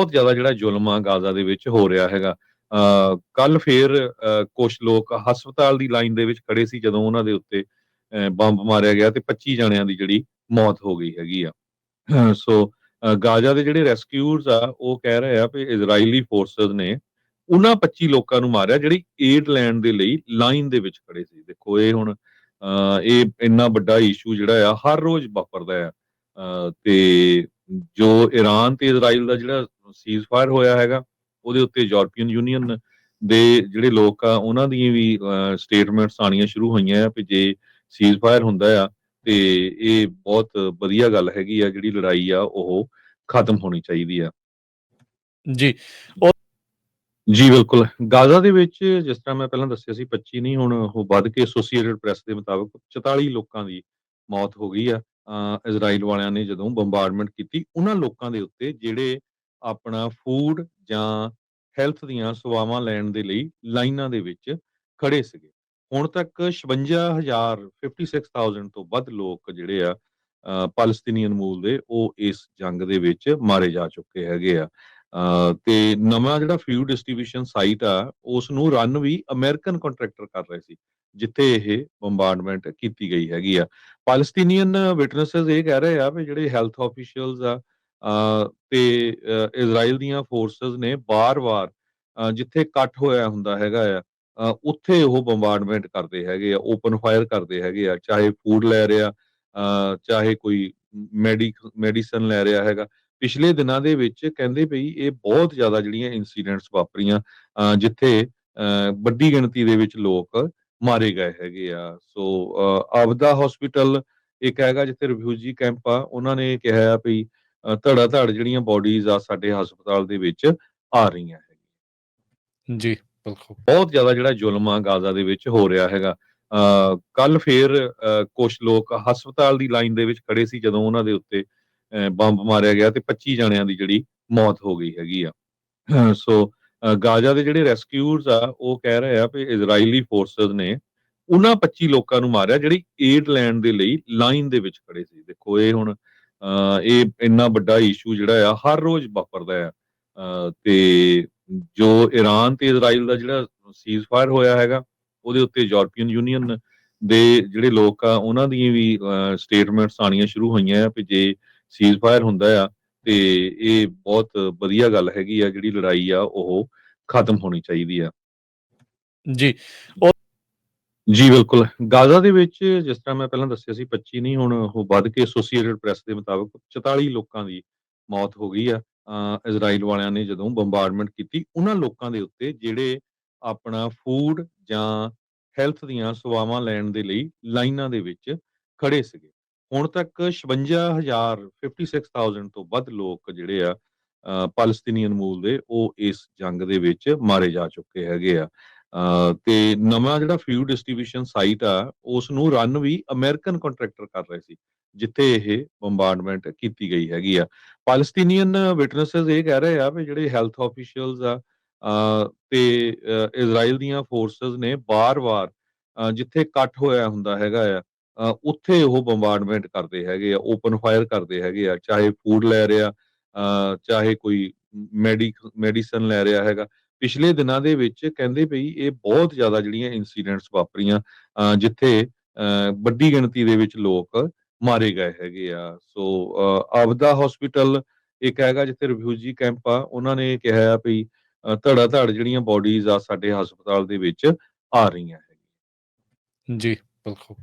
ਬਹੁਤ ਜ਼ਿਆਦਾ ਜਿਹੜਾ ਜ਼ੁਲਮ ਆ ਗਾਜ਼ਾ ਦੇ ਵਿੱਚ ਹੋ ਰਿਹਾ ਹੈਗਾ। ਅ ਕੱਲ ਫੇਰ ਕੁਝ ਲੋਕ ਹਸਪਤਾਲ ਦੀ ਲਾਈਨ ਦੇ ਵਿੱਚ ਖੜੇ ਸੀ ਜਦੋਂ ਉਹਨਾਂ ਦੇ ਉੱਤੇ ਬੰਬ ਮਾਰਿਆ ਗਿਆ ਤੇ 25 ਜਣਿਆਂ ਦੀ ਜਿਹੜੀ ਮੌਤ ਹੋ ਗਈ ਹੈਗੀ ਆ। ਸੋ ਗਾਜ਼ਾ ਦੇ ਜਿਹੜੇ ਰੈਸਕਿਊਰਸ ਆ ਉਹ ਕਹਿ ਰਹੇ ਆ ਕਿ ਇਜ਼ਰਾਈਲੀ ਫੋਰਸਸ ਨੇ ਉਹਨਾਂ 25 ਲੋਕਾਂ ਨੂੰ ਮਾਰਿਆ ਜਿਹੜੀ ਏਡ ਲੈਣ ਦੇ ਲਈ ਲਾਈਨ ਦੇ ਵਿੱਚ ਖੜੇ ਸੀ। ਦੇਖੋ ਇਹ ਹੁਣ ਅ, ਇਹ ਇੰਨਾ ਵੱਡਾ ਇਸ਼ੂ ਜਿਹੜਾ ਆ ਹਰ ਰੋਜ਼ ਵਾਪਰਦਾ ਆ। ਅ, ਤੇ ਜੋ ਈਰਾਨ ਤੇ ਇਜ਼ਰਾਈਲ ਦਾ ਜਿਹੜਾ ਸੀਜ਼ਫਾਇਰ ਹੋਇਆ ਹੈਗਾ ਉਹਦੇ ਉੱਤੇ ਯੂਰਪੀਅਨ ਯੂਨੀਅਨ ਦੇ ਜਿਹੜੇ ਲੋਕ ਆ ਉਹਨਾਂ ਦੀਆਂ ਵੀ ਸਟੇਟਮੈਂਟਸ ਆਣੀਆਂ ਸ਼ੁਰੂ ਹੋਈਆਂ ਆ ਕਿ ਜੇ ਸੀਜ਼ਫਾਇਰ ਹੁੰਦਾ ਆ ਤੇ ਇਹ ਬਹੁਤ ਵਧੀਆ ਗੱਲ ਹੈਗੀ ਆ ਜਿਹੜੀ ਲੜਾਈ ਆ ਉਹ ਖਤਮ ਹੋਣੀ ਚਾਹੀਦੀ ਆ। ਜੀ। ਜੀ ਬਿਲਕੁਲ। ਗਾਜ਼ਾ ਦੇ ਵਿੱਚ ਜਿਸ ਤਰ੍ਹਾਂ ਮੈਂ ਪਹਿਲਾਂ ਦੱਸਿਆ ਸੀ 25 ਨਹੀਂ ਹੁਣ ਉਹ ਵੱਧ ਕੇ ਐਸੋਸੀਏਟਡ ਪ੍ਰੈਸ ਦੇ ਮੁਤਾਬਕ 44 ਲੋਕਾਂ ਦੀ ਮੌਤ ਹੋ ਗਈ ਆ। ਇਜ਼ਰਾਈਲ ਵਾਲਿਆਂ ਨੇ ਜਦੋਂ ਬੰਬਾਰਡਮੈਂਟ ਕੀਤੀ, ਉਹਨਾਂ ਲੋਕਾਂ ਦੇ ਉੱਤੇ ਜਿਹੜੇ ਆਪਣਾ ਫੂਡ ਜਾਂ ਹੈਲਥ ਦੀਆਂ ਸੇਵਾਵਾਂ ਲੈਣ ਦੇ ਲਈ ਲਾਈਨਾਂ ਦੇ ਵਿੱਚ ਖੜੇ ਸੀਗੇ। ਹੁਣ ਤੱਕ 56000 56000 ਤੋਂ ਵੱਧ ਲੋਕ ਜਿਹੜੇ ਆ, ਅਹ ਪੈਲਸਤੀਨੀਅਨ ਮੂਲ ਦੇ, ਉਹ ਇਸ ਜੰਗ ਦੇ ਵਿੱਚ ਮਾਰੇ ਜਾ ਚੁੱਕੇ ਹੈਗੇ ਆ। ਤੇ ਨਵਾਂ ਜਿਹੜਾ ਫਿਊ ਡਿਸਟ੍ਰੀਬਿਊਸ਼ਨ ਸਾਈਟ ਆ ਉਸ ਨੂੰ ਰਨ ਵੀ ਅਮਰੀਕਨ ਕੰਟਰੈਕਟਰ ਕਰ ਰਹੇ ਸੀ, ਜਿੱਥੇ ਇਹ ਬੰਬਾਰਡਮੈਂਟ ਕੀਤੀ ਗਈ ਹੈਗੀ ਆ। ਪੈਲਸਤੀਨੀਅਨ ਵਿਟਨੈਸਸ ਇਹ ਕਹਿ ਰਹੇ ਆ ਵੀ ਜਿਹੜੇ ਹੈਲਥ ਆਫੀਸ਼ੀਅਲਸ ਆ ਤੇ ਇਜ਼ਰਾਈਲ ਦੀਆਂ ਫੋਰਸਸ ਨੇ ਬਾਰ-ਬਾਰ ਜਿੱਥੇ ਕੱਟ ਹੋਇਆ ਹੁੰਦਾ ਹੈਗਾ ਆ ਉੱਥੇ ਉਹ ਬੰਬਾਰਡਮੈਂਟ ਕਰਦੇ ਹੈਗੇ ਆ ਓਪਨ ਫਾਇਰ ਕਰਦੇ ਹੈਗੇ ਆ, ਚਾਹੇ ਫੂਡ ਲੈ ਰਿਹਾ, ਅਹ, ਚਾਹੇ ਕੋਈ ਮੈਡੀਸਨ ਲੈ ਰਿਹਾ ਹੈਗਾ। ਪਿਛਲੇ ਦਿਨਾਂ ਦੇ ਵਿੱਚ ਕਹਿੰਦੇ ਪਈ ਇਹ ਬਹੁਤ ਜ਼ਿਆਦਾ ਜਿਹੜੀਆਂ ਇਨਸੀਡੈਂਟਸ ਵਾਪਰੀਆਂ ਜਿੱਥੇ ਵੱਡੀ ਗਿਣਤੀ ਦੇ ਵਿੱਚ ਲੋਕ ਮਾਰੇ ਗਏ ਹੈਗੇ ਆ। ਸੋ ਆਬਦਾ ਹਸਪੀਟਲ ਇੱਕ ਹੈਗਾ ਜਿੱਥੇ ਰਿਫਿਊਜੀ ਕੈਂਪ ਆ ਉਹਨਾਂ ਨੇ ਕਿਹਾ ਆ ਵੀ ਧੜਾ ਧੜ ਜਿਹੜੀਆਂ ਬਾਡੀਜ਼ ਆ ਸਾਡੇ ਹਸਪਤਾਲ ਦੇ ਵਿੱਚ ਆ ਰਹੀਆਂ ਹੈਗੀਆਂ। ਜੀ ਬਿਲਕੁਲ। ਬਹੁਤ ਜ਼ਿਆਦਾ ਜਿਹੜਾ ਜ਼ੁਲਮ ਆ ਗਾਜ਼ਾ ਦੇ ਵਿੱਚ ਹੋ ਰਿਹਾ ਹੈਗਾ। ਕੱਲ ਫੇਰ ਕੁਝ ਲੋਕ ਹਸਪਤਾਲ ਦੀ ਲਾਈਨ ਦੇ ਵਿੱਚ ਖੜੇ ਸੀ ਜਦੋਂ ਉਹਨਾਂ ਦੇ ਉੱਤੇ ਬੰਬ ਮਾਰਿਆ ਗਿਆ ਤੇ 25 ਜਣਿਆਂ ਦੀ ਜਿਹੜੀ ਮੌਤ ਹੋ ਗਈ ਹੈਗੀ ਆ। ਸੋ ਗਾਜ਼ਾ ਦੇ ਜਿਹੜੇ ਰੈਸਕਿਊਰਸ ਆ, ਉਹ ਕਹਿ ਰਹੇ ਆ ਕਿ ਇਜ਼ਰਾਈਲੀ ਫੋਰਸਸ ਨੇ ਉਹਨਾਂ 25 ਲੋਕਾਂ ਨੂੰ ਮਾਰਿਆ, ਜਿਹੜੀ ਏਡ ਲੈਣ ਦੇ ਲਈ ਲਾਈਨ ਦੇ ਵਿੱਚ ਖੜੇ ਸੀ। ਦੇਖੋ, ਇਹ ਹੁਣ ਇਹ ਇੰਨਾ ਵੱਡਾ ਇਸ਼ੂ ਜਿਹੜਾ ਆ, ਹਰ ਰੋਜ਼ ਵਾਪਰਦਾ ਆ। ਤੇ ਜੋ ਈਰਾਨ ਤੇ ਇਜ਼ਰਾਈਲ ਦਾ ਜਿਹੜਾ ਸੀਜ਼ਫਾਇਰ ਹੋਇਆ ਹੈਗਾ, ਉਹਦੇ ਉੱਤੇ ਯੂਰਪੀਅਨ ਯੂਨੀਅਨ ਦੇ ਜਿਹੜੇ ਲੋਕ ਆ, ਉਹਨਾਂ ਦੀਆਂ ਵੀ ਸਟੇਟਮੈਂਟਸ ਆਣੀਆਂ ਸ਼ੁਰੂ ਹੋਈਆਂ ਆ ਕਿ ਜੇ ਸੀਜ਼ਫਾਇਰ ਹੁੰਦਾ ਆ ਤੇ ਇਹ ਬਹੁਤ ਵਧੀਆ ਗੱਲ ਹੈਗੀ ਆ ਜਿਹੜੀ ਲੜਾਈ ਆ ਉਹ ਖਤਮ ਹੋਣੀ ਚਾਹੀਦੀ ਆ। ਜੀ। ਜੀ ਬਿਲਕੁਲ। ਗਾਜ਼ਾ ਦੇ ਵਿੱਚ ਜਿਸ ਤਰ੍ਹਾਂ ਮੈਂ ਪਹਿਲਾਂ ਦੱਸਿਆ ਸੀ 25 ਨਹੀਂ ਹੁਣ ਉਹ ਵੱਧ ਕੇ ਐਸੋਸੀਏਟਡ ਪ੍ਰੈਸ ਦੇ ਮੁਤਾਬਕ 44 ਲੋਕਾਂ ਦੀ ਮੌਤ ਹੋ ਗਈ ਆ। ਇਜ਼ਰਾਈਲ ਵਾਲਿਆਂ ਨੇ ਜਦੋਂ ਬੰਬਾਰਡਮੈਂਟ ਕੀਤੀ ਉਹਨਾਂ ਲੋਕਾਂ ਦੇ ਉੱਤੇ ਜਿਹੜੇ ਆਪਣਾ ਫੂਡ ਜਾਂ ਹੈਲਥ ਦੀਆਂ ਸੇਵਾਵਾਂ ਲੈਣ ਦੇ ਲਈ ਲਾਈਨਾਂ ਦੇ ਵਿੱਚ ਖੜੇ ਸੀਗੇ। ਹੁਣ ਤੱਕ 56000 56000 ਤੋਂ ਵੱਧ ਲੋਕ ਜਿਹੜੇ ਆ ਪਾਲਸਤੀਨੀਅਨ ਮੂਲ ਦੇ, ਉਹ ਇਸ ਜੰਗ ਦੇ ਵਿੱਚ ਮਾਰੇ ਜਾ ਚੁੱਕੇ ਹੈਗੇ ਆ। ਤੇ ਨਵਾਂ ਜਿਹੜਾ ਫਿਊ ਡਿਸਟ੍ਰੀਬਿਊਸ਼ਨ ਸਾਈਟ ਆ ਉਸ ਨੂੰ ਰਨ ਵੀ ਅਮਰੀਕਨ ਕੰਟਰੈਕਟਰ ਕਰ ਰਹੇ ਸੀ, ਜਿੱਥੇ ਇਹ ਬੰਬਾਰਡਮੈਂਟ ਕੀਤੀ ਗਈ ਹੈਗੀ ਆ। ਪਾਲਸਤੀਨੀਅਨ ਵਿਟਨੈਸਸ ਇਹ ਕਹਿ ਰਹੇ ਆ ਵੀ ਜਿਹੜੇ ਹੈਲਥ ਆਫੀਸ਼ੀਅਲਸ ਆ ਤੇ ਇਜ਼ਰਾਈਲ ਦੀਆਂ ਫੋਰਸਸ ਨੇ ਬਾਰ-ਬਾਰ ਜਿੱਥੇ ਕੱਟ ਹੋਇਆ ਹੁੰਦਾ ਹੈਗਾ ਆ ਅਹ ਉੱਥੇ ਉਹ ਬੰਬਾਰਡਮੈਂਟ ਕਰਦੇ ਹੈਗੇ ਆ ਓਪਨ ਫਾਇਰ ਕਰਦੇ ਹੈਗੇ ਆ, ਚਾਹੇ ਫੂਡ ਲੈ ਰਿਹਾ ਅਹ ਚਾਹੇ ਕੋਈ ਮੈਡੀਸਨ ਲੈ ਰਿਹਾ ਹੈਗਾ। ਪਿਛਲੇ ਦਿਨਾਂ ਦੇ ਵਿੱਚ ਕਹਿੰਦੇ ਪਈ ਇਹ ਬਹੁਤ ਜ਼ਿਆਦਾ ਜਿਹੜੀਆਂ ਇਨਸੀਡੈਂਟਸ ਵਾਪਰੀਆਂ ਅਹ ਜਿੱਥੇ ਅਹ ਵੱਡੀ ਗਿਣਤੀ ਦੇ ਵਿੱਚ ਲੋਕ ਮਾਰੇ ਗਏ ਹੈਗੇ ਆ। ਸੋ ਅਹ ਆਬਦਾ ਹਸਪੀਟਲ ਇੱਕ ਹੈਗਾ ਜਿੱਥੇ ਰਿਫਿਊਜੀ ਕੈਂਪ ਆ, ਉਹਨਾਂ ਨੇ ਕਿਹਾ ਆ ਵੀ ਧੜਾ ਧੜ ਜਿਹੜੀਆਂ ਬੋਡੀਜ਼ ਆ ਸਾਡੇ ਹਸਪਤਾਲ ਦੇ ਵਿੱਚ ਆ ਰਹੀਆਂ ਹੈਗੀਆਂ। ਜੀ, ਬਿਲਕੁਲ।